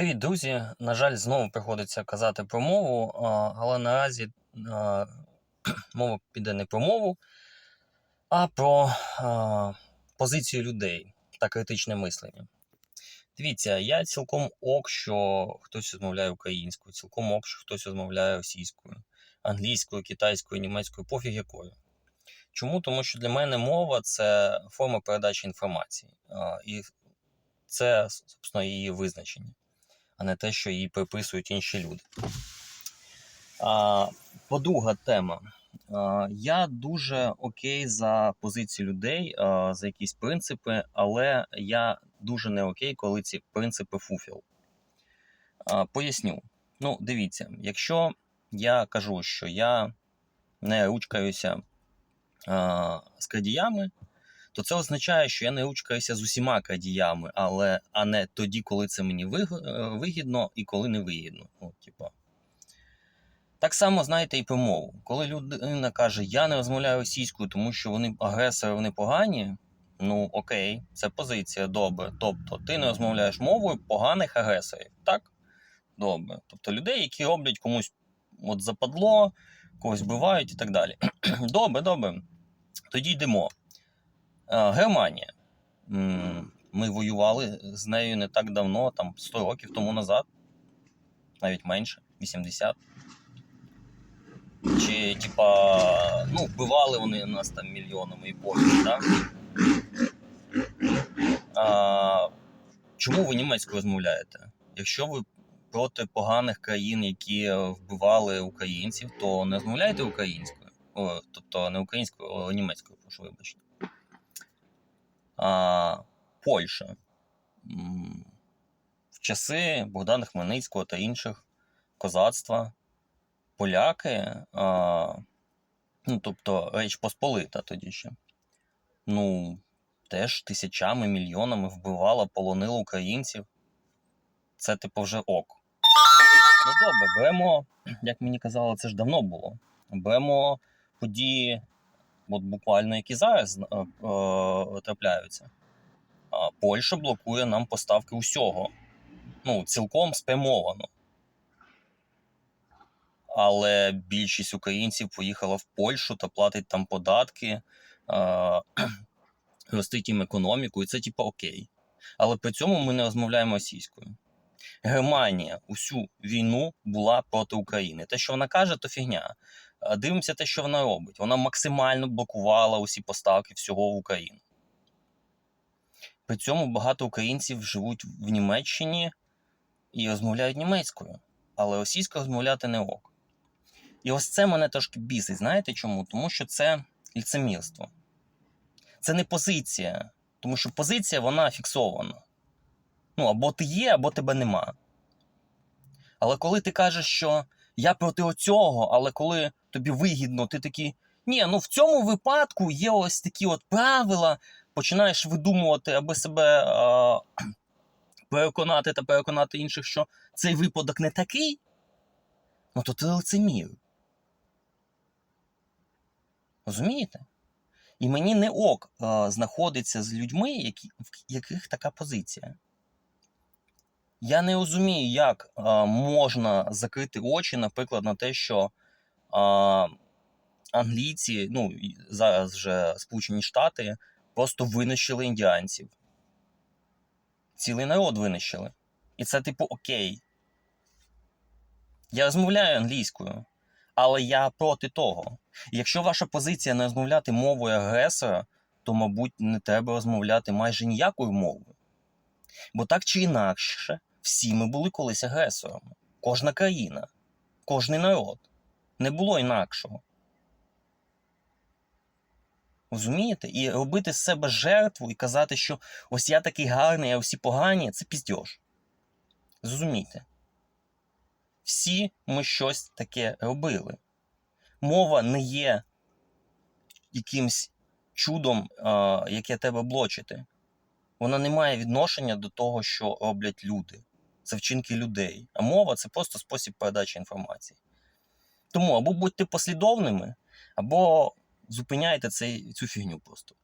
Привіт, друзі! На жаль, знову приходиться казати про мову, але наразі мова піде не про мову, а про позицію людей та критичне мислення. Дивіться, я цілком ок, що хтось розмовляє українською, цілком ок, що хтось розмовляє російською, англійською, китайською, німецькою, пофіг якою. Чому? Тому що для мене мова це форма передачі інформації. І це, собственно, її визначення а не те, що їй приписують інші люди. А, По-друга, тема. А, Я дуже окей за позиції людей, а, за якісь принципи, але я дуже не окей, коли ці принципи фуфіл. А, Поясню. Ну, дивіться, якщо я кажу, що я не ручкаюся а, з крадіями, то це означає, що я не ручкаюся з усіма крадіями, але а не тоді, коли це мені е, вигідно і коли не вигідно. Ну, типа. Так само, знаєте, і про мову. Коли людина каже, я не розмовляю російською, тому що вони агресори, вони погані. Ну, окей, це позиція, добре. Тобто, ти не розмовляєш мовою поганих агресорів, так? Добре. Тобто людей, які роблять комусь от западло, когось вбивають і так далі. Добре, добре. Тоді йдемо. Е, Германія. Ми воювали з нею не так давно, там 100 років тому назад, навіть менше, 80. Чи, типа, ну, вбивали вони нас там мільйонами і пофіг, так? А, чому ви німецькою розмовляєте? Якщо ви проти поганих країн, які вбивали українців, то не розмовляйте українською. О, тобто не українською, а німецькою, прошу вибачте. Польща. В часи Богдана Хмельницького та інших козацтва поляки, а, ну тобто Річ Посполита тоді ще, ну, теж тисячами, мільйонами вбивала, полонила українців. Це, типу, вже ок. Ну добре, беремо, як мені казали, це ж давно було. Беремо події от буквально які зараз е, е, трапляються. А Польща блокує нам поставки усього. Ну, цілком спрямовано. Але більшість українців поїхала в Польщу та платить там податки, е, ростить їм економіку, і це типу окей. Але при цьому ми не розмовляємо російською. Германія усю війну була проти України. Те, що вона каже, то фігня. Дивимося те, що вона робить. Вона максимально блокувала усі поставки всього в Україну. При цьому багато українців живуть в Німеччині і розмовляють німецькою, але російською розмовляти не ок. І ось це мене трошки бісить. Знаєте чому? Тому що це ліцемірство. Це не позиція, тому що позиція вона фіксована. Ну, або ти є, або тебе нема. Але коли ти кажеш, що я проти оцього, але коли тобі вигідно, ти такий, ні, ну в цьому випадку є ось такі от правила, починаєш видумувати, аби себе а, переконати та переконати інших, що цей випадок не такий, ну то ти лицемір. Розумієте? І мені не ок а, знаходиться з людьми, які, в яких така позиція. Я не розумію, як а, можна закрити очі, наприклад, на те, що а, англійці, ну зараз вже Сполучені Штати, просто винищили індіанців. Цілий народ винищили. І це, типу, окей. Я розмовляю англійською, але я проти того. Якщо ваша позиція не розмовляти мовою агресора, то, мабуть, не треба розмовляти майже ніякою мовою. Бо так чи інакше, всі ми були колись агресорами. Кожна країна, кожний народ. Не було інакшого. Розумієте? І робити з себе жертву і казати, що ось я такий гарний, а всі погані це піздьош. Зрозумійте. Всі ми щось таке робили. Мова не є якимсь чудом, яке треба блочити. Вона не має відношення до того, що роблять люди. Це вчинки людей. А мова це просто спосіб передачі інформації. Тому або будьте послідовними, або зупиняйте цей, цю фігню просто.